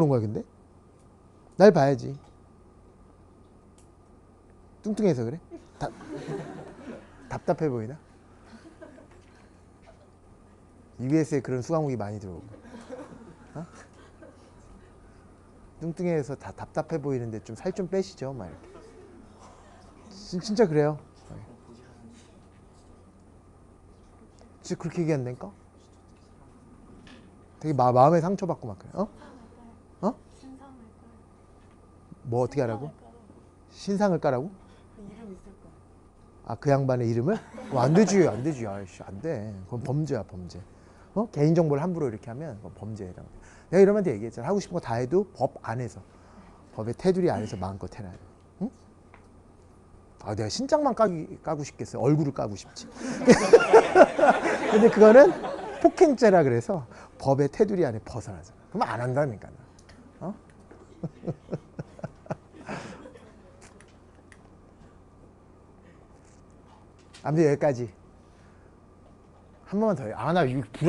그런 거야 근데? 날 봐야지. 뚱뚱해서 그래? 답 답답해 보이나? EBS에 그런 수강목이 많이 들어오고. 어? 뚱뚱해서 다 답답해 보이는데 좀살좀 빼시죠, 막 이렇게. 진, 진짜 그래요. 진짜 그렇게 얘기한다니까? 되게 마, 마음에 상처받고 막 그래. 어? 어? 뭐 어떻게 하라고? 신상을 까라고? 이름 있을 거야. 아그 양반의 이름을? 어, 안 되지 안 되지 아이씨 안 돼. 그건 범죄야 범죄. 어? 개인 정보를 함부로 이렇게 하면 범죄라고. 내가 이러면 얘기했잖아. 하고 싶은 거 다 해도 법 안에서 법의 테두리 안에서 마음껏 해라. 응? 아 내가 신장만 까기, 까고 싶겠어요. 얼굴을 까고 싶지. 근데 그거는 폭행죄라 그래서 법의 테두리 안에 벗어나잖아. 그럼 안 한다니까. 어? 아무튼 여기까지. 한 번만 더 해. 아, 나 이거 불안.